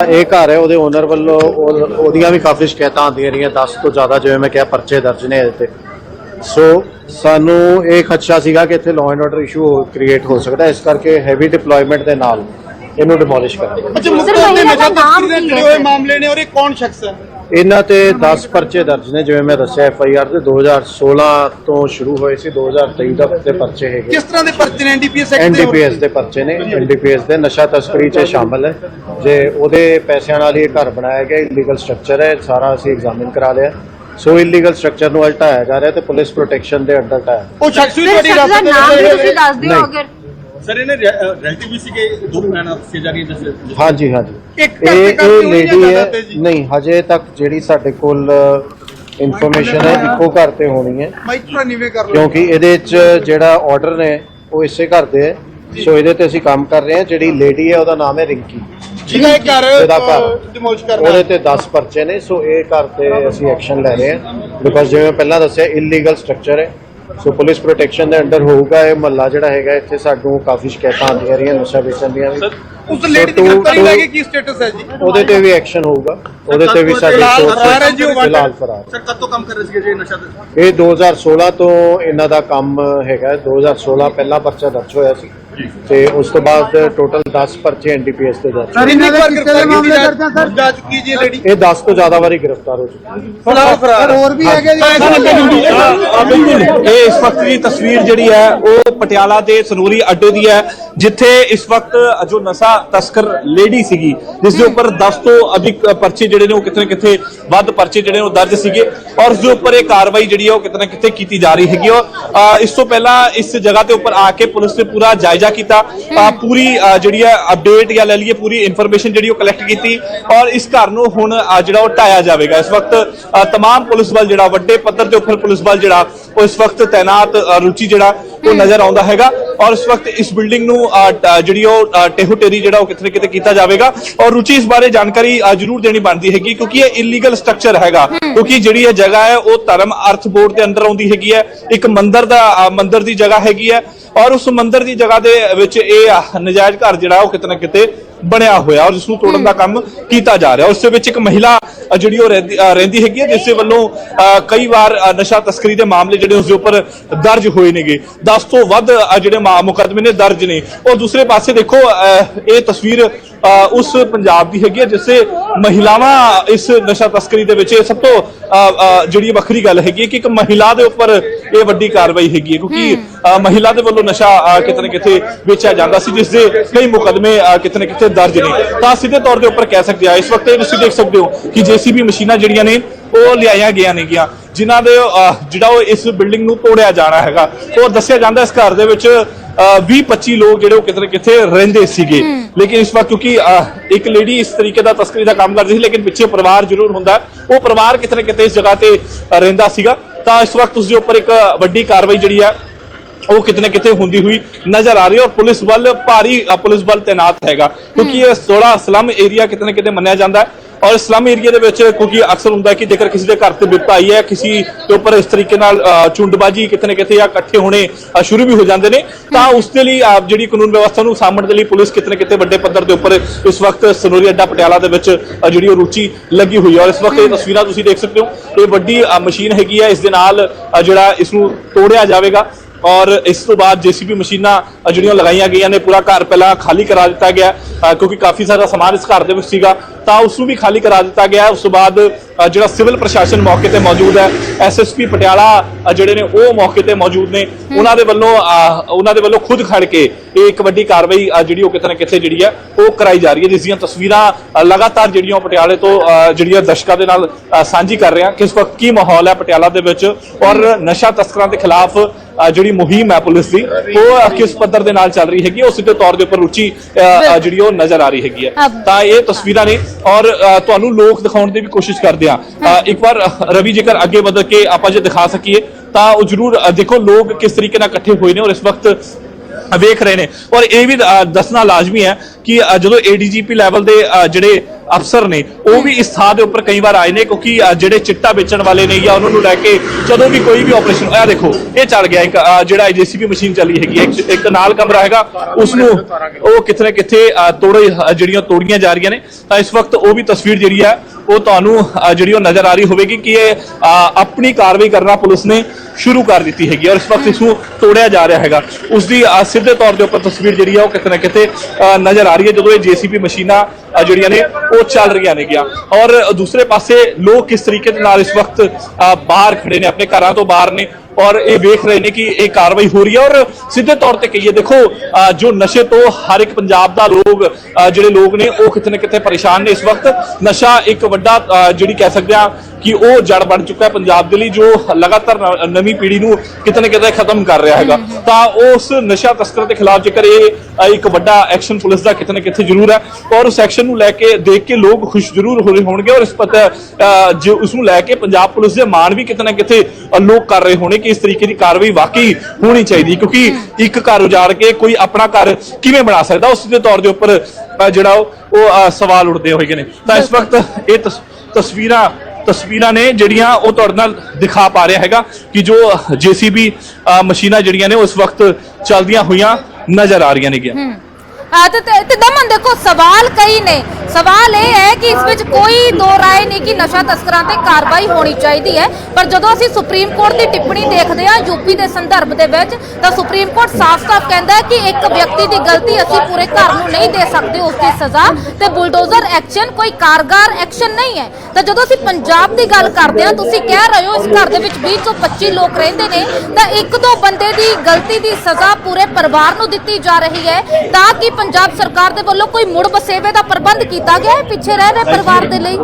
ਇਹ ਘਰ ਹੈ ਉਹਦੇ ਓਨਰ ਵੱਲੋਂ ਉਹ- ਉਹਦੀਆਂ ਵੀ ਕਾਫੀ ਸ਼ਿਕਾਇਤਾਂ ਆਉਂਦੀਆਂ ਰਹੀਆਂ 10 ਤੋਂ ਜ਼ਿਆਦਾ ਜਿਵੇਂ ਮੈਂ ਕਿਹਾ ਪਰਚੇ ਦਰਜ ਨੇ ਇਹਦੇ ਤੇ ਸੋ ਸਾਨੂੰ ਇਹ ਖਦਸ਼ਾ ਸੀਗਾ ਕਿ ਇੱਥੇ law and order issue create ਹੋ ਸਕਦਾ ਹੈ। ਇਸ ਕਰਕੇ ਹੈਵੀ ਡਿਪਲੋਇਮੈਂਟ ਦੇ ਨਾਲ ਇਹਨੂੰ ਡਿਮੋਲਿਸ਼ ਕਰਾਂਗੇ ਅੱਛਾ ਮੁਕੱਦਮੇ ਦੇ ਮਹਿਲਾ ਦਾ ਨਸ਼ਾ ਤਸਕਰੀ ਦੇ? ਮਾਮਲੇ ਨੇ ਔਰ ਇਹ ਕੌਣ ਸ਼ਖਸ ਹੈ ਇਹਨਾਂ ਤੇ 10 ਪਰਚੇ ਦਰਜ ਨੇ ਜਿਵੇਂ ਮੈਂ ਦੱਸਿਆ ਐਫ ਆਈ ਆਰ ਦੇ 2016 ਤੋਂ ਸ਼ੁਰੂ ਹੋਏ ਸੀ 2023 ਤੱਕ ਦੇ ਪਰਚੇ ਹੈਗੇ ਕਿਸ ਤਰ੍ਹਾਂ ਦੇ ਪਰਚੇ ਨੇ? ਐਨਡੀਪੀਐਸ ਐਕਟ ਦੇ ਐਨਡੀਪੀਐਸ ਦੇ ਪਰਚੇ ਨੇ ਐਨਡੀਪੀਐਸ ਦੇ ਨਸ਼ਾ ਤਸਕਰੀ 'ਚ ਸ਼ਾਮਲ ਹੈ। ਜੇ ਉਹਦੇ ਪੈਸਿਆਂ ਨਾਲ ਹੀ ਇਹ ਘਰ ਬਣਾਇਆ ਗਿਆ ਇਲੀਗਲ ਸਟਰਕਚਰ ਹੈ ਸਾਰਾ ਅਸੀਂ ਐਗਜ਼ਾਮਿਨ ਕਰਾ ਲਿਆ। ਸੋ ਇਲੀਗਲ ਸਟਰਕਚਰ ਨੂੰ ਹਟਾਇਆ ਜਾ ਰਿਹਾ ਤੇ ਪੁਲਿਸ ਪ੍ਰੋਟੈਕਸ਼ਨ ਦੇ ਅੰਡਰ ਹਟਾਇਆ ਉਹ ਸ਼ਖਸ ਵੀ ਤੁਹਾਡੀ ਰਾਸਤੇ ਨਾਮ ਵੀ ਦੇ ਤੁਸੀਂ ਦੱਸ ਦਿਓ। ਅਗਰ ਸਰ ਇਹਨੇ ਰਿਲੇਟਿਵ ਵੀ ਸੀਗੇ ਦੋ ਭੈਣਾਂ ਸੇ ਜਾ ਰਹੀ ਜਿਸ ਹਾਂਜੀ ਹਾਂਜੀ। ਇੱਕ ਘਰ ਇਹ ਇਹ ਲੇਡੀ ਜਾਂ ਹੈ ਜ਼ਿਆਦਾ ਤੇ ਜੀ? ਨਹੀਂ ਹਜੇ ਤੱਕ ਜਿਹੜੀ ਸਾਡੇ ਕੋਲ ਇਨਫੋਰਮੇਸ਼ਨ ਹੈ ਇੱਕੋ ਘਰ ਤੇ ਹੋਣੀ ਹੈ। ਮਾਈਕ ਥੋੜਾ ਨੀਵੇਂ ਕਰ ਲਓ ਕਿਉਂਕਿ ਇਹਦੇ 'ਚ ਜਿਹੜਾ ਆਰਡਰ ਨੇ ਉਹ ਇਸੇ ਘਰ ਦੇ ਹੈ। ਸੋ ਇਹਦੇ ਤੇ ਅਸੀਂ ਕੰਮ ਕਰ ਰਹੇ ਹਾਂ ਜਿਹੜੀ ਲੇਡੀ ਹੈ ਉਹਦਾ ਨਾਮ ਹੈ ਰਿੰਕੀ। ਜਿਹਦਾ ਇਹ ਜਿਹਦਾ ਘਰ। ਡਿਮੋਲਿਸ਼ ਕਰਨਾ ਉਹਦੇ ਤੇ 10 ਪਰਚੇ ਨੇ ਸੋ ਇਹ ਘਰ ਤੇ ਅਸੀਂ ਐਕਸ਼ਨ ਲੈ ਰਹੇ ਹਾਂ। ਬਿਕੋਜ਼ ਜਿਵੇਂ ਪਹਿਲਾਂ ਦੱਸਿਆ ਇਲੀਗਲ ਸਟਰਕਚਰ ਹੈ। ਸੋ ਪੁਲਿਸ ਪ੍ਰੋਟੈਕਸ਼ਨ ਦੇ ਅੰਡਰ ਹੋਊਗਾ ਇਹ ਮਹੱਲਾ ਜਿਹੜਾ ਹੈਗਾ ਇੱਥੇ ਸਾਨੂੰ ਕਾਫੀ ਸ਼ਿਕਾਇਤਾਂ ਆਉਂਦੀਆਂ ਰਹੀਆਂ ਨਸ਼ਾ ਵੇਚਣ ਦੀਆਂ ਵੀ। ਉਸ ਲੇਡੀ ਦੀ ਗ੍ਰਿਫਤਾਰੀ ਲੈ ਕੇ ਕੀ ਸਟੇਟਸ ਹੈ ਜੀ? ਉਹਦੇ ਤੇ ਵੀ ਐਕਸ਼ਨ ਹੋਊਗਾ। ਉਹਦੇ ਤੇ ਵੀ ਸਾਡੇ ਫਰਾਰ ਹੈ ਜੀ ਉਹ। ਫਿਲਹਾਲ ਫਰਾਰ। ਸਰ ਕਦ ਤੋਂ ਕੰਮ ਕਰ ਰਹੇ ਸੀਗੇ ਜੀ ਨਸ਼ਾ ਤੇ ਇਹ 2016 ਤੋਂ ਇਹਨਾਂ ਦਾ ਕੰਮ ਹੈਗਾ। 2016 ਪਹਿਲਾ ਪਰਚਾ ਦਰਜ ਹੋਇਆ ਸੀ। ਤੇ ਉਸ ਤੋਂ ਬਾਅਦ ਟੋਟਲ 10 ਪਰਚੇ ਐਨਡੀਪੀਐਸ ਤੇ ਦਰਜ। ਹੋਏ। ਕਿੰਨੀ ਵਾਰ ਗ੍ਰਿਫਤਾਰ ਕੀਤੀ ਜਾ ਜਾ ਚੁੱਕੀ ਜੀ ਇਹ ਲੇਡੀ ਇਹ 10 ਤੋਂ ਜ਼ਿਆਦਾ ਵਾਰੀ ਗ੍ਰਿਫਤਾਰ ਹੋ ਚੁੱਕੀ ਫਰਾਰ ਹੋਰ ਵੀ ਹੈਗੇ ਜੀ? ਬਿਲਕੁਲ। ਇਹ ਇਸ ਵਕਤ ਦੀ ਤਸਵੀਰ ਜਿਹੜੀ ਹੈ ਉਹ ਪਟਿਆਲਾ ਦੇ ਸਨੂਰੀ ਅੱਡੇ ਦੀ ਹੈ ਜਿੱਥੇ ਇਸ ਵਕਤ ਜੋ ਨਸ਼ਾ ਤਸਕਰ ਲੇਡੀ ਸੀਗੀ ਜਿਸ ਦੇ ਉੱਪਰ 10 ਤੋਂ ਅਧਿਕ ਪਰਚੇ ਜਿਹੜੇ ਨੇ ਉਹ ਕਿਤੇ ਨਾ ਕਿਤੇ ਵੱਧ ਪਰਚੇ ਜਿਹੜੇ ਨੇ ਉਹ ਦਰਜ ਸੀਗੇ। ਔਰ ਉਸ ਦੇ ਉੱਪਰ ਇਹ ਕਾਰਵਾਈ ਜਿਹੜੀ ਹੈ ਉਹ ਕਿਤੇ ਨਾ ਕਿਤੇ ਕੀਤੀ ਜਾ ਰਹੀ ਹੈਗੀ ਔਰ ਇਸ ਤੋਂ ਪਹਿਲਾਂ ਇਸ ਜਗ੍ਹਾ ਤੇ ਉੱਪਰ ਆ ਕੇ ਪੁਲਿਸ ਨੇ ਪੂਰਾ ਜਾਇਜ਼ਾ ਕੀਤਾ ਅ, ਪੂਰੀ ਜਿਹੜੀ ਹੈ ਅਪਡੇਟ ਜਾਂ ਲੈ ਲਈਏ ਪੂਰੀ ਇਨਫੋਰਮੇਸ਼ਨ ਜਿਹੜੀ ਉਹ ਕਲੈਕਟ ਕੀਤੀ ਔਰ ਇਸ ਘਰ ਨੂੰ ਹੁਣ ਜਿਹੜਾ ਉਹ ਢਾਇਆ ਜਾਵੇਗਾ। ਇਸ ਵਕਤ ਤਮਾਮ ਪੁਲਿਸ ਬਲ ਜਿਹੜਾ ਵੱਡੇ ਪੱਧਰ ਦੇ ਉੱਪਰ ਪੁਲਿਸ ਬਲ ਜਿਹੜਾ ਉਹ ਇਸ ਵਕਤ ਤਾਇਨਾਤ ਰੁਚੀ ਜਿਹੜਾ ਉਹ ਨਜ਼ਰ ਆਉਂਦਾ ਹੈਗਾ ਔਰ ਇਸ ਵਕਤ ਇਸ ਬਿਲਡਿੰਗ ਨੂੰ ਜਿਹੜੀ ਉਹ ਅ, ਟੇਹੋ ਟੇਰੀ ਜਿਹੜਾ ਉਹ ਕਿਤੇ ਕਿਤੇ ਕੀਤਾ ਜਾਵੇਗਾ ਔਰ ਰੁਚੀ ਇਸ ਬਾਰੇ ਜਾਣਕਾਰੀ ਜ਼ਰੂਰ ਦੇਣੀ ਬਣਦੀ ਹੈਗੀ ਕਿਉਂਕਿ ਇਹ ਇਲੀਗਲ ਸਟਰਕਚਰ ਹੈਗਾ ਕਿਉਂਕਿ ਜਿਹੜੀ ਇਹ ਜਗ੍ਹਾ ਹੈ ਉਹ ਧਰਮ ਅਰਥ ਬੋਰਡ ਦੇ ਅੰਦਰ ਆਉਂਦੀ ਹੈਗੀ ਹੈ ਇੱਕ ਮੰਦਿਰ ਦਾ ਮੰਦਿਰ ਦੀ ਜਗ੍ਹਾ ਹੈਗੀ ਹੈ ਔਰ ਉਸ ਮੰਦਿਰ ਦੀ ਜਗ੍ਹਾ ਦੇ ਵਿੱਚ ਇਹ ਨਜਾਇਜ਼ ਘਰ ਜਿਹੜਾ ਉਹ ਕਿਤੇ ਨਾ ਕਿਤੇ ਬਣਿਆ ਹੋਇਆ ਔਰ ਜਿਸ ਨੂੰ ਤੋੜਨ ਦਾ ਕੰਮ ਕੀਤਾ ਜਾ ਰਿਹਾ। ਉਸ ਦੇ ਵਿੱਚ ਇੱਕ ਮਹਿਲਾ ਜਿਹੜੀ ਉਹ ਰਹਿੰਦੀ ਅ, ਰਹਿੰਦੀ ਹੈਗੀ ਹੈ ਜਿਸ ਦੇ ਵੱਲੋਂ ਅ, ਕਈ ਵਾਰ ਅ, ਨਸ਼ਾ ਤਸਕਰੀ ਦੇ ਮਾਮਲੇ ਜਿਹੜੇ ਉਸ ਦੇ ਉੱਪਰ ਦਰਜ ਹੋਏ ਨੇਗੇ। 10 ਤੋਂ ਵੱਧ ਅ, ਜਿਹੜੇ ਮਾ- ਮੁਕੱਦਮੇ ਨੇ ਦਰਜ ਨੇ। ਔਰ ਦੂਸਰੇ ਪਾਸੇ ਦੇਖੋ ਅ, ਇਹ ਤਸਵੀਰ ਉਸ ਪੰਜਾਬ ਦੀ ਹੈਗੀ ਹੈ ਜਿਸੇ ਮਹਿਲਾਵਾਂ ਇਸ ਨਸ਼ਾ ਤਸਕਰੀ ਦੇ ਵਿੱਚ ਇਹ ਸਭ ਤੋਂ ਜਿਹੜੀ ਵੱਖਰੀ ਗੱਲ ਹੈਗੀ ਹੈ ਕਿ ਇੱਕ ਮਹਿਲਾ ਦੇ ਉੱਪਰ ਇਹ ਵੱਡੀ ਕਾਰਵਾਈ ਹੈਗੀ ਹੈ ਕਿਉਂਕਿ ਮਹਿਲਾ ਦੇ ਵੱਲੋਂ ਨਸ਼ਾ ਅ, ਕਿਤੇ ਵੇਚਿਆ ਜਾਂਦਾ ਸੀ ਜਿਸ ਦੇ ਕਈ ਮੁਕੱਦਮੇ ਅ, ਕਿਤੇ ਨਾ ਕਿਤੇ ਦਰਜ ਨੇ। ਤਾਂ ਸਿੱਧੇ ਤੌਰ ਦੇ ਉੱਪਰ ਕਹਿ ਸਕਦੇ ਆ ਇਸ ਵਕਤ ਇਹ ਤੁਸੀਂ ਦੇਖ ਸਕਦੇ ਹੋ ਕਿ ਜੀਸੀਬੀ ਮਸ਼ੀਨਾਂ ਜਿਹੜੀਆਂ ਨੇ ਉਹ ਲਿਆਈਆਂ ਗਈਆਂ ਨੇਗੀਆਂ ਜਿਨ੍ਹਾਂ ਦੇ ਅ, ਜਿਹੜਾ ਉਹ ਇਸ ਬਿਲਡਿੰਗ ਨੂੰ ਤੋੜਿਆ ਜਾਣਾ ਹੈਗਾ। ਉਹ ਦੱਸਿਆ ਜਾਂਦਾ ਇਸ ਘਰ ਦੇ ਵਿੱਚ 20 25 ਲੋਕ ਜਿਹੜੇ ਉਹ ਕਿਤੇ ਨਾ ਕਿਤੇ ਰਹਿੰਦੇ ਸੀਗੇ। ਲੇਕਿਨ ਇਸ ਵਕਤ ਕਿਉਂਕਿ ਇੱਕ ਲੇਡੀ ਇਸ ਤਰੀਕੇ ਦਾ ਤਸਕਰੀ ਦਾ ਕੰਮ ਕਰਦੀ ਸੀ ਲੇਕਿਨ ਪਿੱਛੇ ਪਰਿਵਾਰ ਜ਼ਰੂਰ ਹੁੰਦਾ। ਉਹ ਪਰਿਵਾਰ ਕਿਤੇ ਨਾ ਕਿਤੇ ਇਸ ਜਗ੍ਹਾ ਤੇ ਰਹਿੰਦਾ ਸੀਗਾ। ਤਾਂ ਇਸ ਵਕਤ ਉਸ ਦੇ ਉੱਪਰ ਇੱਕ ਵੱਡੀ ਕਾਰਵਾਈ ਜਿਹੜੀ ਹੈ ਉਹ ਕਿਤੇ ਨਾ ਕਿਤੇ ਹੁੰਦੀ ਹੋਈ ਨਜ਼ਰ ਆ ਰਹੀ ਹੈ ਔਰ ਪੁਲਿਸ ਵੱਲ ਭਾਰੀ ਪੁਲਿਸ ਬਲ ਤਾਇਨਾਤ ਹੈਗਾ। ਕਿਉਂਕਿ ਇਹ ਥੋੜਾ ਸਲਮ ਏਰੀਆ ਕਿਤੇ ਨਾ ਕਿਤੇ ਮੰਨਿਆ ਜਾਂਦਾ ਹੈ। ਔਰ ਇਸਲਾਮੀ ਏਰੀਆ ਦੇ ਵਿੱਚ ਕਿਉਂਕਿ ਅਕਸਰ ਹੁੰਦਾ ਕਿ ਜੇਕਰ ਕਿਸੇ ਦੇ ਘਰ ਤੇ ਬਿਪਤਾ ਆਈ ਹੈ ਕਿਸੇ ਦੇ ਉੱਪਰ ਇਸ ਤਰੀਕੇ ਨਾਲ ਚੁੰਡਬਾਜੀ ਕਿਤੇ ਨਾ ਕਿਤੇ ਜਾਂ ਇਕੱਠੇ ਹੋਣੇ ਸ਼ੁਰੂ ਵੀ ਹੋ ਜਾਂਦੇ ਨੇ ਤਾਂ ਉਸ ਦੇ ਲਈ ਅ, ਜਿਹੜੀ ਕਾਨੂੰਨ ਵਿਵਸਥਾ ਨੂੰ ਸਾਂਭਣ ਦੇ ਲਈ ਪੁਲਿਸ ਕਿਤੇ ਨਾ ਕਿਤੇ ਵੱਡੇ ਪੱਧਰ ਦੇ ਉੱਪਰ ਇਸ ਵਕਤ ਸਨੋਰੀ ਅੱਡਾ ਪਟਿਆਲਾ ਦੇ ਵਿੱਚ ਜਿਹੜੀ ਉਹ ਰੁਚੀ ਲੱਗੀ ਹੋਈ ਹੈ। ਔਰ ਇਸ ਵਕਤ ਇਹ ਤਸਵੀਰਾਂ ਤੁਸੀਂ ਦੇਖ ਸਕਦੇ ਹੋ ਇਹ ਵੱਡੀ ਮਸ਼ੀਨ ਹੈਗੀ ਹੈ ਇਸ ਦੇ ਨਾਲ ਜਿਹੜਾ ਇਸ ਨੂੰ ਤੋੜਿਆ ਜਾਵੇਗਾ। ਔਰ ਇਸ ਤੋਂ ਬਾਅਦ ਜੀਸੀਬੀ ਮਸ਼ੀਨਾਂ ਜਿਹੜੀਆਂ ਲਗਾਈਆਂ ਗਈਆਂ ਨੇ ਪੂਰਾ ਘਰ ਪਹਿਲਾਂ ਖਾਲੀ ਕਰਾ ਦਿੱਤਾ ਗਿਆ ਕਿਉਂਕਿ ਕਾਫੀ ਸਾਰਾ ਸਮਾਨ ਇਸ ਘਰ ਦੇ ਵਿੱਚ ਸੀਗਾ। ਤਾਂ ਉਸ ਨੂੰ ਵੀ ਖਾਲੀ ਕਰਾ ਦਿੱਤਾ ਗਿਆ। ਉਸ ਤੋਂ ਬਾਅਦ ਜਿਹੜਾ ਸਿਵਲ ਪ੍ਰਸ਼ਾਸਨ ਮੌਕੇ ਤੇ ਮੌਜੂਦ ਹੈ ਐਸਐਸਪੀ ਪਟਿਆਲਾ ਜਿਹੜੇ ਨੇ ਉਹ ਮੌਕੇ ਤੇ ਮੌਜੂਦ ਨੇ। ਉਹਨਾਂ ਦੇ ਵੱਲੋਂ ਉਹਨਾਂ ਦੇ ਵੱਲੋਂ ਖੁਦ ਖੜ ਕੇ ਇਹ ਇੱਕ ਵੱਡੀ ਕਾਰਵਾਈ ਜਿਹੜੀ ਉਹ ਕਿਤੇ ਨਾ ਕਿਤੇ ਜਿਹੜੀ ਹੈ ਉਹ ਕਰਾਈ ਜਾ ਰਹੀ ਹੈ ਜਿਸ ਦੀਆਂ ਤਸਵੀਰਾਂ ਲਗਾਤਾਰ ਜਿਹੜੀਆਂ ਪਟਿਆਲੇ ਤੋਂ ਜਿਹੜੀਆਂ ਦਰਸ਼ਕਾਂ ਦੇ ਨਾਲ ਸਾਂਝੀ ਕਰ ਰਹੇ ਹਾਂ। ਕਿ ਇਸ ਵਕਤ ਕੀ ਮਾਹੌਲ ਹੈ ਪਟਿਆਲਾ ਦੇ ਵਿੱਚ? ਔਰ ਨਸ਼ਾ ਤਸਕਰਾਂ ਦੇ ਖਿਲਾਫ ਜਿਹੜੀ ਮੁਹਿੰਮ ਹੈ ਪੁਲਿਸ ਦੀ ਉਹ ਕਿਸ ਪੱਧਰ ਦੇ ਨਾਲ ਚੱਲ ਰਹੀ ਹੈਗੀ? ਉਹ ਸਿੱਧੇ ਤੌਰ ਦੇ ਉੱਪਰ ਰੁਚੀ ਜਿਹੜੀ ਉਹ ਨਜ਼ਰ ਆ ਰਹੀ ਹੈਗੀ ਹੈ। ਤਾਂ ਇਹ ਤਸਵੀਰਾਂ ਨੇ ਔਰ ਤੁਹਾਨੂੰ ਲੋਕ ਦਿਖਾਉਣ ਦੀ ਵੀ ਕੋਸ਼ਿਸ਼ ਕਰਦੇ ਆ ਇੱਕ ਵਾਰ ਰਵੀ ਜੇਕਰ ਅੱਗੇ ਵਧ ਕੇ ਆਪਾਂ ਜੇ ਦਿਖਾ ਸਕੀਏ ਤਾਂ ਉਹ ਜਰੂਰ ਦੇਖੋ ਲੋਕ ਕਿਸ ਤਰੀਕੇ ਨਾਲ ਇਕੱਠੇ ਹੋਏ ਨੇ ਔਰ ਇਸ ਵਕਤ ਵੇਖ ਰਹੇ ਨੇ। ਔਰ ਇਹ ਵੀ ਦੱਸਣਾ ਲਾਜ਼ਮੀ ਹੈ ਕਿ ਜਦੋਂ ਏਡੀਜੀਪੀ ਲੈਵਲ ਦੇ ਜਿਹੜੇ ਅਫਸਰ ਨੇ ਉਹ ਵੀ ਇਸ ਥਾਂ ਦੇ ਉੱਪਰ ਕਈ ਵਾਰ ਆਏ ਨੇ ਕਿਉਂਕਿ ਜਿਹੜੇ ਚਿੱਟਾ ਵੇਚਣ ਵਾਲੇ ਨੇ ਜਾਂ ਉਹਨਾਂ ਨੂੰ ਲੈ ਕੇ ਜਦੋਂ ਵੀ ਕੋਈ ਵੀ ਆਪਰੇਸ਼ਨ ਆ ਦੇਖੋ ਇਹ ਚੱਲ ਗਿਆ ਇੱਕ ਅ, ਜਿਹੜਾ ਜੀਸੀਬੀ ਮਸ਼ੀਨ ਚੱਲੀ ਹੈਗੀ ਹੈ ਇੱਕ- ਇੱਕ ਨਾਲ ਕਮਰਾ ਹੈਗਾ ਉਸ ਨੂੰ ਉਹ ਕਿਤੇ ਨਾ ਕਿਤੇ ਤੋੜੇ ਜਿਹੜੀਆਂ ਤੋੜੀਆਂ ਜਾ ਰਹੀਆਂ ਨੇ ਤਾਂ ਇਸ ਵਕਤ ਉਹ ਵੀ ਤਸਵੀਰ ਜਿਹੜੀ ਹੈ ਉਹ ਤੁਹਾਨੂੰ ਅ, ਜਿਹੜੀ ਉਹ ਨਜ਼ਰ ਆ ਰਹੀ ਹੋਵੇਗੀ ਕਿ ਇਹ ਅ, ਆਪਣੀ ਕਾਰਵਾਈ ਕਰਨਾ ਪੁਲਿਸ ਨੇ ਸ਼ੁਰੂ ਕਰ ਦਿੱਤੀ ਹੈਗੀ ਔਰ ਇਸ ਵਕਤ ਇਸ ਨੂੰ ਤੋੜਿਆ ਜਾ ਰਿਹਾ ਹੈਗਾ। ਉਸ ਦੀ ਅ, ਸਿੱਧੇ ਤੌਰ ਦੇ ਉੱਪਰ ਤਸਵੀਰ ਜਿਹੜੀ ਆ ਉਹ ਕਿਤੇ ਨਾ ਕਿਤੇ ਅ, ਨਜ਼ਰ ਆ ਰਹੀ ਹੈ ਜਦੋਂ ਇਹ ਜੀਸੀਬੀ ਮਸ਼ੀਨਾਂ ਅ, ਜਿਹੜੀਆਂ ਨੇ ਉਹ ਚੱਲ ਰਹੀਆਂ ਨੇਗੀਆਂ ਔਰ ਦੂਸਰੇ ਪਾਸੇ ਲੋਕ ਕਿਸ ਤਰੀਕੇ ਦੇ ਨਾਲ ਇਸ ਵਕਤ ਅ, ਬਾਹਰ ਖੜੇ ਨੇ ਆਪਣੇ ਘਰਾਂ ਤੋਂ ਬਾਹਰ ਨੇ ਔਰ ਇਹ ਵੇਖ ਰਹੇ ਨੇ ਕਿ ਇਹ ਕਾਰਵਾਈ ਹੋ ਰਹੀ ਹੈ ਔਰ ਸਿੱਧੇ ਤੌਰ ਤੇ ਕਹੀਏ ਦੇਖੋ ਜੋ ਨਸ਼ੇ ਤੋਂ ਹਰ ਇੱਕ ਪੰਜਾਬ ਦਾ ਲੋਕ ਜਿਹੜੇ ਲੋਕ ਨੇ ਉਹ ਕਿਤੇ ਨਾ ਕਿਤੇ ਪਰੇਸ਼ਾਨ ਨੇ ਇਸ ਵਕਤ। ਨਸ਼ਾ ਇੱਕ ਵੱਡਾ ਜਿਹੜੀ ਕਹਿ ਸਕਦੇ ਆ ਕਿ ਉਹ ਜੜ ਬਣ ਚੁੱਕਾ ਹੈ ਪੰਜਾਬ ਦੇ ਲਈ ਜੋ ਲਗਾਤਾਰ ਨਵੀਂ ਪੀੜ੍ਹੀ ਨੂੰ ਕਿਤੇ ਨਾ ਕਿਤੇ ਖਤਮ ਕਰ ਰਿਹਾ ਹੈਗਾ। ਤਾਂ ਉਸ ਨਸ਼ਾ ਤਸਕਰ ਦੇ ਖਿਲਾਫ ਜੇਕਰ ਇਹ ਇੱਕ ਵੱਡਾ ਐਕਸ਼ਨ ਪੁਲਿਸ ਦਾ ਕਿਤੇ ਨਾ ਕਿਤੇ ਜ਼ਰੂਰ ਹੈ ਔਰ ਉਸ ਐਕਸ਼ਨ ਨੂੰ ਲੈ ਕੇ ਦੇਖ ਕੇ ਲੋਕ ਖੁਸ਼ ਜ਼ਰੂਰ ਹੋ ਰਹੇ ਹੋਣਗੇ ਔਰ ਇਸ ਪਤਾ ਜੋ ਉਸ ਨੂੰ ਲੈ ਕੇ ਪੰਜਾਬ ਪੁਲਿਸ ਦੇ ਮਾਣ ਵੀ ਕਿਤੇ ਨਾ ਕਿਤੇ ਲੋਕ ਕਰ ਰਹੇ ਹੋਣੇ ਕਿ ਇਸ ਤਰੀਕੇ ਦੀ ਕਾਰਵਾਈ ਵਾਕਈ ਹੋਣੀ ਚਾਹੀਦੀ ਕਿਉਂਕਿ ਇੱਕ ਘਰ ਉਜਾੜ ਕੇ ਕੋਈ ਆਪਣਾ ਘਰ ਕਿਵੇਂ ਬਣਾ ਸਕਦਾ, ਉਸ ਦੇ ਤੌਰ ਦੇ ਉੱਪਰ ਜਿਹੜਾ ਉਹ ਸਵਾਲ ਉੱਠਦੇ ਹੋਏ ਨੇ। ਤਾਂ ਇਸ ਵਕਤ ਇਹ ਤਸਵੀਰਾਂ ਤਸਵੀਰਾਂ ਨੇ ਜਿਹੜੀਆਂ ਉਹ ਤੁਹਾਡੇ ਨਾਲ ਦਿਖਾ ਪਾ ਰਿਹਾ ਹੈਗਾ ਕਿ ਜੋ ਜੀਸੀਬੀ ਮਸ਼ੀਨਾਂ ਜਿਹੜੀਆਂ ਨੇ, ਉਸ ਵਕਤ ਚੱਲਦੀਆਂ ਹੋਈਆਂ ਨਜ਼ਰ ਆ ਰਹੀਆਂ ਨੇਗੀਆਂ। ਹਾਂ। ਤੇ ਤੇ ਤੇ ਦਮਨ ਦੇਖੋ, ਸਵਾਲ ਕਈ ਨੇ। ਸਵਾਲ ਇਹ ਹੈ ਕਿ ਇਸ ਵਿੱਚ ਕੋਈ ਦੋ ਰਾਏ ਨਹੀਂ ਕਿ ਨਸ਼ਾ ਤਸਕਰਾਂ ਤੇ ਕਾਰਵਾਈ ਹੋਣੀ ਚਾਹੀਦੀ ਹੈ। ਪਰ ਜਦੋਂ ਅਸੀਂ ਸੁਪਰੀਮ ਕੋਰਟ ਦੀ ਟਿੱਪਣੀ ਦੇਖਦੇ ਹਾਂ ਯੂਪੀ ਦੇ ਸੰਦਰਭ ਦੇ ਵਿੱਚ, ਤਾਂ ਸੁਪਰੀਮ ਕੋਰਟ ਸਾਫ਼-ਸਾਫ਼ ਕਹਿੰਦਾ ਹੈ ਕਿ ਇੱਕ ਵਿਅਕਤੀ ਦੀ ਗਲਤੀ ਅਸੀਂ ਪੂਰੇ ਘਰ ਨੂੰ ਨਹੀਂ ਦੇ ਸਕਦੇ, ਉਸ ਦੀ ਸਜ਼ਾ ਤੇ ਬੁਲਡੋਜ਼ਰ ਐਕਸ਼ਨ ਕੋਈ ਕਾਰਗਰ ਐਕਸ਼ਨ ਨਹੀਂ ਹੈ। ਤਾਂ ਜਦੋਂ ਅਸੀਂ ਪੰਜਾਬ ਦੀ ਗੱਲ ਕਰਦੇ ਹਾਂ, ਤੁਸੀਂ ਕਹਿ ਰਹੇ ਹੋ ਇਸ ਘਰ ਦੇ ਵਿੱਚ 20 ਤੋਂ 25 ਲੋਕ ਰਹਿੰਦੇ ਨੇ, ਤਾਂ ਇੱਕ ਦੋ ਬੰਦੇ ਦੀ ਗਲਤੀ ਦੀ ਸਜ਼ਾ ਪੂਰੇ ਪਰਿਵਾਰ ਨੂੰ ਦਿੱਤੀ ਜਾ ਰਹੀ ਹੈ, ਤਾਂ ਕਿ ਪੰਜਾਬ ਸਰਕਾਰ ਦੇ ਵੱਲੋਂ ਕੋਈ ਮੁੜ ਵਸੇਵੇ ਦਾ ਪ੍ਰਬੰਧ ਕੀਤਾ ਗਿਆ ਹੈ? ਪਿੱਛੇ ਰਹਿ ਰਹੇ ਪਰਿਵਾਰ ਦੇ ਲਈ।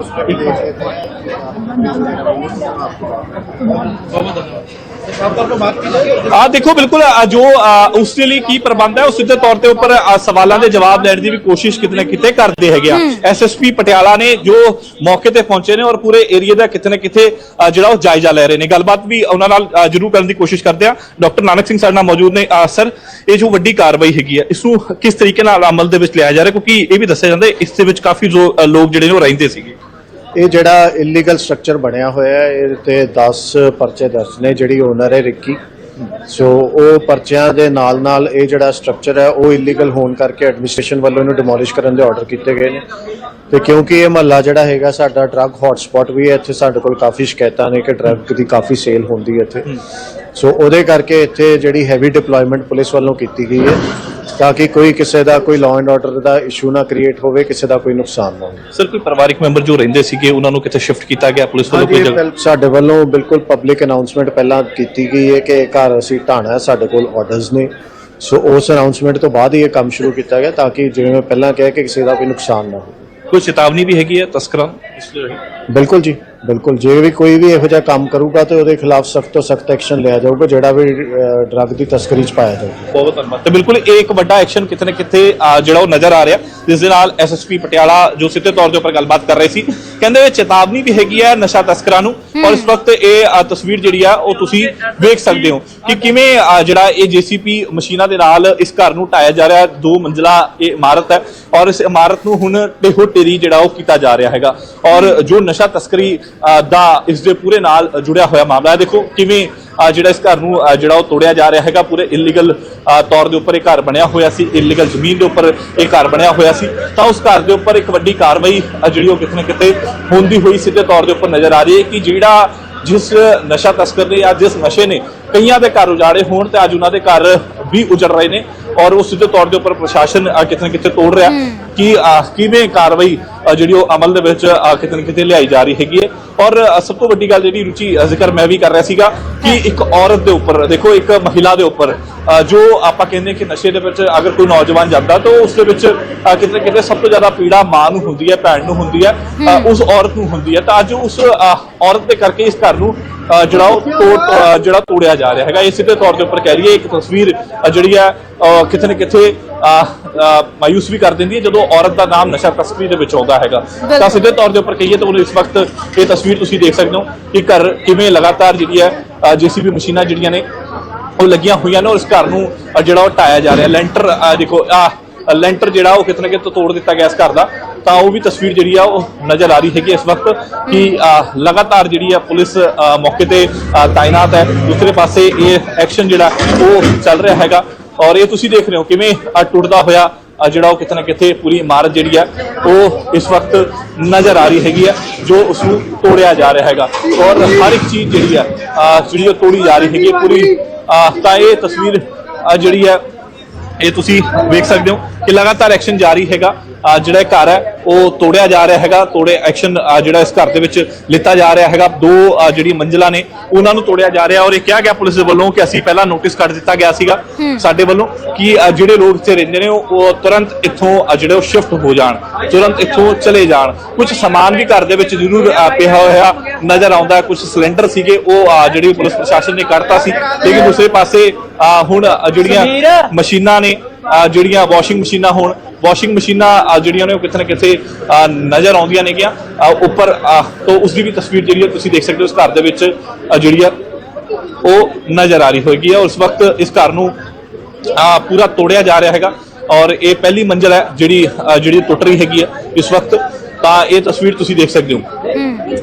ਆ ਦੇਖੋ ਬਿਲਕੁਲ ਜੋ ਉਸ ਦੇ ਲਈ ਕੀ ਪ੍ਰਬੰਧ ਹੈ ਉਸ ਸਿੱਧੇ ਤੌਰ ਤੇ ਉੱਪਰ ਸਵਾਲਾਂ ਦੇ ਜਵਾਬ ਦੇਣ ਦੀ ਵੀ ਕੋਸ਼ਿਸ਼ ਕਿਤੇ ਨਾ ਕਿਤੇ ਕਰਦੇ ਹੈਗੇ ਆ। ਐਸਐਸਪੀ ਪਟਿਆਲਾ ਨੇ ਜੋ ਮੌਕੇ ਤੇ ਪਹੁੰਚੇ ਨੇ ਔਰ ਪੂਰੇ ਏਰੀਆ ਦਾ ਕਿਤੇ ਨਾ ਕਿਤੇ ਜਿਹੜਾ ਉਹ ਜਾਇਜ਼ਾ ਲੈ ਰਹੇ ਨੇ। ਗੱਲਬਾਤ ਵੀ ਉਹਨਾਂ ਨਾਲ ਜ਼ਰੂਰ ਕਰਨ ਦੀ ਕੋਸ਼ਿਸ਼ ਕਰਦੇ ਆ। ਡਾਕਟਰ ਨਾਨਕ ਸਿੰਘ ਸਾਡੇ ਨਾਲ ਮੌਜੂਦ ਨੇ। ਸਰ ਇਹ ਜੋ ਵੱਡੀ ਕਾਰਵਾਈ ਹੈਗੀ ਆ ਇਸ ਨੂੰ ਕਿਸ ਤਰੀਕੇ ਨਾਲ ਅਮਲ ਦੇ ਵਿੱਚ ਲਿਆਇਆ ਜਾ ਰਿਹਾ? ਕਿਉਂਕਿ ਇਹ ਵੀ ਦੱਸਿਆ ਜਾਂਦਾ ਇਸ ਦੇ ਵਿੱਚ ਕਾਫੀ ਜੋ, ਲੋਕ ਜਿਹੜੇ ਨੇ ਉਹ ਰਹਿੰਦੇ ਸੀਗੇ। ਇਹ ਜਿਹੜਾ ਇਲੀਗਲ ਸਟਰਕਚਰ ਬਣਿਆ ਹੋਇਆ ਹੈ ਇਹ ਤੇ 10 ਪਰਚੇ ਦਰਜ ਨੇ, ਜਿਹੜੀ ਓਨਰ ਹੈ ਰਿੱਕੀ ਸੋ ਉਹ ਪਰਚਿਆਂ ਦੇ ਨਾਲ ਨਾਲ ਇਹ ਜਿਹੜਾ ਸਟਰਕਚਰ ਹੈ, ਉਹ ਇਲੀਗਲ ਹੋਣ ਕਰਕੇ ਐਡਮਿਨਿਸਟ੍ਰੇਸ਼ਨ ਵੱਲੋਂ ਇਹਨੂੰ ਡਿਮੋਲਿਸ਼ ਕਰਨ ਦੇ ਆਰਡਰ ਕੀਤੇ ਗਏ ਨੇ। ਤੇ ਕਿਉਂਕਿ ਇਹ ਮਹੱਲਾ ਜਿਹੜਾ ਹੈਗਾ, ਸਾਡਾ ਡਰੱਗ ਹੌਟਸਪੌਟ ਵੀ ਹੈ, ਇੱਥੇ ਸਾਡੇ ਕੋਲ ਕਾਫੀ ਸ਼ਿਕਾਇਤਾਂ ਨੇ ਕਿ ਡਰੱਗ ਦੀ ਕਾਫੀ ਸੇਲ ਹੁੰਦੀ ਹੈ ਇੱਥੇ। ਸੋ ਉਹਦੇ ਕਰਕੇ ਇੱਥੇ ਜਿਹੜੀ ਹੈਵੀ ਡਿਪਲੋਇਮੈਂਟ ਪੁਲਿਸ ਵੱਲੋਂ ਕੀਤੀ ਗਈ ਹੈ ਤਾਂ ਕਿ ਕੋਈ ਕਿਸੇ ਦਾ ਕੋਈ ਲਾਅ ਐਂਡ ਆਰਡਰ ਦਾ ਇਸ਼ੂ ਨਾ ਕ੍ਰੀਏਟ ਹੋਵੇ ਕਿਸੇ ਦਾ ਕੋਈ ਨੁਕਸਾਨ ਨਾ ਹੋਵੇ। ਸਰ ਕੋਈ ਪਰਿਵਾਰਿਕ ਮੈਂਬਰ ਜੋ ਰਹਿੰਦੇ ਸੀਗੇ ਉਹਨਾਂ ਨੂੰ ਕਿਤੇ ਸ਼ਿਫਟ ਕੀਤਾ ਗਿਆ? ਪੁਲਿਸ ਵੱਲੋਂ ਕੋਈ ਜਗ੍ਹਾ ਸਾਡੇ ਵੱਲੋਂ ਬਿਲਕੁਲ ਪਬਲਿਕ ਅਨਾਉਂਸਮੈਂਟ ਪਹਿਲਾਂ ਕੀਤੀ ਗਈ ਹੈ ਕਿ ਘਰ ਅਸੀਂ ਢਾਣਾ ਸਾਡੇ ਕੋਲ ਆਰਡਰਸ ਨੇ। ਸੋ ਉਸ ਅਨਾਉਂਸਮੈਂਟ ਤੋਂ ਬਾਅਦ ਹੀ ਇਹ ਕੰਮ ਸ਼ੁਰੂ ਕੀਤਾ ਗਿਆ ਤਾਂ ਕਿ ਜਿਵੇਂ ਮੈਂ ਪਹਿਲਾਂ ਕਿਹਾ ਕਿ ਕਿਸੇ ਦਾ ਕੋਈ ਨੁਕਸਾਨ ਨਾ ਹੋਵੇ। ਕੋਈ ਚੇਤਾਵਨੀ ਵੀ ਹੈਗੀ ਹੈ ਤਸਕਰਾਂ? ਬਿਲਕੁਲ ਜੀ। ਬਿਲਕੁਲ ਜੇ ਵੀ ਕੋਈ ਵੀ ਇਹੋ ਜਿਹਾ ਕੰਮ ਕਰੂਗਾ ਤੇ ਉਹਦੇ ਖਿਲਾਫ ਸਖਤ ਤੋਂ ਸਖਤ ਐਕਸ਼ਨ ਲਿਆ ਜਾਊਗਾ ਜਿਹੜਾ ਵੀ ਡਰੱਗ ਦੀ ਤਸਕਰੀ ਚ ਪਾਇਆ ਜਾਊਗਾ। ਬਹੁਤ ਧੰਨਵਾਦ। ਤੇ ਬਿਲਕੁਲ ਇਹ ਇੱਕ ਵੱਡਾ ਐਕਸ਼ਨ ਕਿਤੇ ਨਾ ਕਿਤੇ ਜਿਹੜਾ ਉਹ ਨਜ਼ਰ ਆ ਰਿਹਾ ਜਿਸ ਦੇ ਨਾਲ ਐਸਐਸਪੀ ਪਟਿਆਲਾ ਜੋ ਸਿੱਧੇ ਤੌਰ ਦੇ ਉੱਪਰ ਗੱਲਬਾਤ ਕਰ ਰਹੇ ਸੀ ਕਹਿੰਦੇ ਇਹ ਚੇਤਾਵਨੀ ਵੀ ਹੈਗੀ ਹੈ ਨਸ਼ਾ ਤਸਕਰਾਂ ਨੂੰ ਔਰ ਇਸ ਵਕਤ ਇਹ ਤਸਵੀਰ ਜਿਹੜੀ ਆ ਉਹ ਤੁਸੀਂ ਵੇਖ ਸਕਦੇ ਹੋ ਕਿ ਕਿਵੇਂ ਜਿਹੜਾ ਇਹ ਜੀਸੀਪੀ ਮਸ਼ੀਨਾਂ ਦੇ ਨਾਲ ਇਸ ਘਰ ਨੂੰ ਢਾਇਆ ਜਾ ਰਿਹਾ। ਦੋ ਮੰਜ਼ਲਾ ਇਹ ਇਮਾਰਤ ਹੈ ਔਰ ਇਸ ਇਮਾਰਤ ਨੂੰ ਹੁਣ ਟੇਹੋ ਟੇਰੀ ਜਿਹੜਾ ਉਹ ਕੀਤਾ ਜਾ ਰਿਹਾ ਹੈਗਾ। ਔਰ ਜੋ ਨਸ਼ਾ ਤਸਕਰੀ ਦਾ ਇਸ ਦੇ ਪੂਰੇ ਨਾਲ ਜੁੜਿਆ ਹੋਇਆ ਮਾਮਲਾ ਹੈ। ਦੇਖੋ ਕਿਵੇਂ ਜਿਹੜਾ ਇਸ ਘਰ ਨੂੰ ਜਿਹੜਾ ਉਹ ਤੋੜਿਆ ਜਾ ਰਿਹਾ ਹੈਗਾ ਪੂਰੇ ਇਲੀਗਲ ਤੌਰ ਦੇ ਉੱਪਰ ਇਹ ਘਰ ਬਣਿਆ ਹੋਇਆ ਸੀ ਇਲੀਗਲ ਜ਼ਮੀਨ ਦੇ ਉੱਪਰ ਇਹ ਘਰ ਬਣਿਆ ਹੋਇਆ ਸੀ। ਤਾਂ ਉਸ ਘਰ ਦੇ ਉੱਪਰ ਇੱਕ ਵੱਡੀ ਕਾਰਵਾਈ ਜਿਹੜੀ ਉਹ ਕਿਤੇ ਨਾ ਕਿਤੇ ਹੁੰਦੀ ਹੋਈ ਸਿੱਧੇ ਤੌਰ ਦੇ ਉੱਪਰ ਨਜ਼ਰ ਆ ਰਹੀ ਹੈ ਕਿ ਜਿਹੜਾ ਜਿਸ ਨਸ਼ਾ ਤਸਕਰ ਨੇ ਜਾਂ ਜਿਸ ਨਸ਼ੇ ਨੇ ਕਈਆਂ ਦੇ ਘਰ ਉਜਾੜੇ ਹੋਣ ਤੇ ਅੱਜ ਉਹਨਾਂ ਦੇ ਘਰ ਵੀ ਉਜੜ ਰਹੇ ਨੇ ਔਰ ਉਹ ਸਿੱਧੇ ਤੌਰ ਦੇ ਉੱਪਰ ਪ੍ਰਸ਼ਾਸਨ ਕਿਤੇ ਨਾ ਕਿਤੇ ਤੋੜ ਰਿਹਾ ਕਿ ਕਿਵੇਂ ਕਾਰਵਾਈ ਜਿਹੜੀ ਉਹ ਅਮਲ ਦੇ ਵਿੱਚ ਕਿਤੇ ਨਾ ਕਿਤੇ ਲਿਆਈ ਜਾ ਰਹੀ ਹੈਗੀ ਹੈ। ਔਰ ਸਭ ਤੋਂ ਵੱਡੀ ਗੱਲ ਜਿਹੜੀ ਰੁਚੀ ਜ਼ਿਕਰ ਮੈਂ ਵੀ ਕਰ ਰਿਹਾ ਸੀਗਾ ਕਿ ਇੱਕ ਔਰਤ ਦੇ ਉੱਪਰ ਦੇਖੋ ਇੱਕ ਮਹਿਲਾ ਦੇ ਉੱਪਰ ਜੋ ਆਪਾਂ ਕਹਿੰਦੇ ਕਿ ਨਸ਼ੇ ਦੇ ਵਿੱਚ ਅਗਰ ਕੋਈ ਨੌਜਵਾਨ ਜਾਂਦਾ ਤਾਂ ਉਸ ਦੇ ਵਿੱਚ ਕਿਤੇ ਕਿਤੇ ਸਭ ਤੋਂ ਜ਼ਿਆਦਾ ਪੀੜਾ ਮਾਂ ਨੂੰ ਹੁੰਦੀ ਹੈ ਭੈਣ ਨੂੰ ਹੁੰਦੀ ਹੈ ਉਸ ਔਰਤ ਨੂੰ ਹੁੰਦੀ ਹੈ। ਤਾਂ ਅੱਜ ਉਸ ਔਰਤ ਦੇ ਕਰਕੇ ਇਸ ਘਰ ਨੂੰ ਜਿਹੜਾ ਉਹ ਤੋੜ ਜਿਹੜਾ ਤੋੜਿਆ ਜਾ ਰਿਹਾ ਹੈਗਾ ਇਹ ਸਿੱਧੇ ਤੌਰ ਦੇ ਉੱਪਰ ਕਹਿ ਲਈਏ ਇੱਕ ਤਸਵੀਰ ਜਿਹੜੀ ਹੈ ਕਿਤੇ ਨਾ ਕਿਤੇ ਮਾਯੂਸ ਵੀ ਕਰ ਦਿੰਦੀ ਹੈ ਜਦੋਂ ਔਰਤ ਦਾ ਨਾਮ ਨਸ਼ਾ ਤਸਕਰੀ ਦੇ ਵਿੱਚ ਆਉਂਦਾ ਹੈਗਾ। ਤਾਂ ਸਿੱਧੇ ਤੌਰ ਦੇ ਉੱਪਰ ਕਹੀਏ ਤਾਂ ਉਹਨੂੰ ਇਸ ਵਕਤ ਇਹ ਤਸਵੀਰ ਤਸਵੀਰ ਤੁਸੀਂ ਦੇਖ ਸਕਦੇ ਹੋ ਕਿ ਘਰ ਕਿਵੇਂ ਲਗਾਤਾਰ ਜਿਹੜੀ ਹੈ ਜੀਸੀਬੀ ਮਸ਼ੀਨਾਂ ਜਿਹੜੀਆਂ ਨੇ, ਉਹ ਲੱਗੀਆਂ ਹੋਈਆਂ ਨੇ ਔਰ ਇਸ ਘਰ ਨੂੰ ਜਿਹੜਾ ਉਹ ਢਾਇਆ ਜਾ ਰਿਹਾ। ਲੈਂਟਰ ਦੇਖੋ, ਆ ਲੈਂਟਰ ਜਿਹੜਾ ਉਹ ਕਿਤੇ ਨਾ ਕਿਤੇ ਤੋੜ ਦਿੱਤਾ ਗਿਆ ਇਸ ਘਰ ਦਾ। ਤਾਂ ਉਹ ਵੀ ਤਸਵੀਰ ਜਿਹੜੀ ਆ, ਉਹ ਨਜ਼ਰ ਆ ਰਹੀ ਹੈਗੀ ਇਸ ਵਕਤ ਕਿ ਲਗਾਤਾਰ ਜਿਹੜੀ ਆ ਪੁਲਿਸ ਮੌਕੇ ਤੇ ਤਾਇਨਾਤ ਹੈ। ਦੂਸਰੇ ਪਾਸੇ ਇਹ ਐਕਸ਼ਨ ਜਿਹੜਾ, ਉਹ ਚੱਲ ਰਿਹਾ ਹੈਗਾ। ਔਰ ਇਹ ਤੁਸੀਂ ਦੇਖ ਰਹੇ ਹੋ ਕਿਵੇਂ ਟੁੱਟਦਾ ਹੋਇਆ ਜਿਹੜਾ ਉਹ ਕਿਤੇ ਨਾ ਕਿਤੇ ਪੂਰੀ ਇਮਾਰਤ ਜਿਹੜੀ ਹੈ ਉਹ ਇਸ ਵਕਤ ਨਜ਼ਰ ਆ ਰਹੀ ਹੈਗੀ ਹੈ ਜੋ ਉਸ ਨੂੰ ਤੋੜਿਆ ਜਾ ਰਿਹਾ ਹੈਗਾ। ਔਰ ਹਰ ਇੱਕ ਚੀਜ਼ ਜਿਹੜੀ ਹੈ ਜਿਹੜੀ ਉਹ ਤੋੜੀ ਜਾ ਰਹੀ ਹੈਗੀ ਹੈ ਪੂਰੀ। ਤਾਂ ਇਹ ਤਸਵੀਰ ਜਿਹੜੀ ਹੈ ਇਹ ਤੁਸੀਂ ਵੇਖ ਸਕਦੇ ਹੋ ਕਿ ਲਗਾਤਾਰ ਐਕਸ਼ਨ ਜਾਰੀ ਹੈਗਾ। ਜਿਹੜਾ ਘਰ ਹੈ ਉਹ ਤੋੜਿਆ ਜਾ ਰਿਹਾ ਹੈਗਾ ਤੋੜੇ ਐਕਸ਼ਨ ਜਿਹੜਾ ਇਸ ਘਰ ਦੇ ਵਿੱਚ ਲਿੱਤਾ ਜਾ ਰਿਹਾ ਹੈਗਾ। ਦੋ ਜਿਹੜੀ ਮੰਜ਼ਿਲਾਂ ਨੇ ਉਹਨਾਂ ਨੂੰ ਤੋੜਿਆ ਜਾ ਰਿਹਾ ਔਰ ਇਹ ਕਿਹਾ ਗਿਆ ਪੁਲਿਸ ਦੇ ਵੱਲੋਂ ਕਿ ਅਸੀਂ ਪਹਿਲਾਂ ਨੋਟਿਸ ਕੱਢ ਦਿੱਤਾ ਗਿਆ ਸੀਗਾ ਸਾਡੇ ਵੱਲੋਂ ਕਿ ਜਿਹੜੇ ਲੋਕ ਇੱਥੇ ਰਹਿੰਦੇ ਨੇ ਉਹ ਤੁਰੰਤ ਇੱਥੋਂ ਜਿਹੜੇ ਉਹ ਸ਼ਿਫਟ ਹੋ ਜਾਣ ਤੁਰੰਤ ਇੱਥੋਂ ਚਲੇ ਜਾਣ। ਕੁਝ ਸਮਾਨ ਵੀ ਘਰ ਦੇ ਵਿੱਚ ਜ਼ਰੂਰ ਪਿਆ ਹੋਇਆ ਨਜ਼ਰ ਆਉਂਦਾ ਕੁਝ ਸਿਲੰਡਰ ਸੀਗੇ ਉਹ ਜਿਹੜੀ ਪੁਲਿਸ ਪ੍ਰਸ਼ਾਸਨ ਨੇ ਕੱਢਤਾ ਸੀ। ਲੇਕਿਨ ਦੂਸਰੇ ਪਾਸੇ ਹੁਣ ਜਿਹੜੀਆਂ ਮਸ਼ੀਨਾਂ ਨੇ ਜਿਹੜੀਆਂ ਵਾਸ਼ਿੰਗ ਮਸ਼ੀਨਾਂ ਹੋਣ ਵਾਸ਼ਿੰਗ ਮਸ਼ੀਨਾਂ ਜਿਹੜੀਆਂ ਨੇ ਉਹ ਕਿਤੇ ਨਾ ਕਿਤੇ ਨਜ਼ਰ ਆਉਂਦੀਆਂ ਨੇਗੀਆਂ। ਉੱਪਰ ਅਹ ਤੋਂ ਉਸ ਦੀ ਵੀ ਤਸਵੀਰ ਜਿਹੜੀ ਹੈ ਤੁਸੀਂ ਦੇਖ ਸਕਦੇ ਹੋ ਇਸ ਘਰ ਦੇ ਵਿੱਚ ਜਿਹੜੀ ਆ ਉਹ ਨਜ਼ਰ ਆ ਰਹੀ ਹੋਏਗੀ ਔਰ ਉਸ ਵਕਤ ਇਸ ਘਰ ਨੂੰ ਪੂਰਾ ਤੋੜਿਆ ਜਾ ਰਿਹਾ ਹੈਗਾ। ਔਰ ਇਹ ਪਹਿਲੀ ਮੰਜ਼ਲ ਹੈ ਜਿਹੜੀ ਜਿਹੜੀ ਟੁੱਟ ਰਹੀ ਹੈਗੀ ਹੈ ਇਸ ਵਕਤ। ਤਾਂ ਇਹ ਤਸਵੀਰ ਤੁਸੀਂ ਦੇਖ ਸਕਦੇ ਹੋ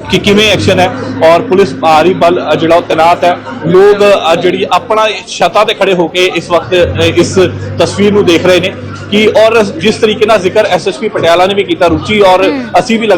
ਕਿ ਕਿਵੇਂ ਐਕਸ਼ਨ ਹੈ। ਔਰ ਪੁਲਿਸ ਭਾਰੀ ਬਲ ਅ, ਜਿਹੜਾ ਉਹ ਤੈਨਾਤ ਹੈ ਲੋਕ ਜਿਹੜੀ ਆਪਣਾ ਛੱਤਾਂ ਤੇ ਖੜੇ ਹੋ ਕੇ ਇਸ ਵਕਤ ਇਸ ਤਸਵੀਰ ਨੂੰ ਦੇਖ ਰਹੇ ਨੇ। ਕਿ ਔਰ ਜਿਸ ਤਰੀਕੇ ਨਾਲ ਜ਼ਿਕਰ ਐਸਐਸਪੀ ਪਟਿਆਲਾ ਨੇ ਵੀ ਕੀਤਾ ਰੁਚੀ ਔਰ ਅਸੀਂ ਵੀ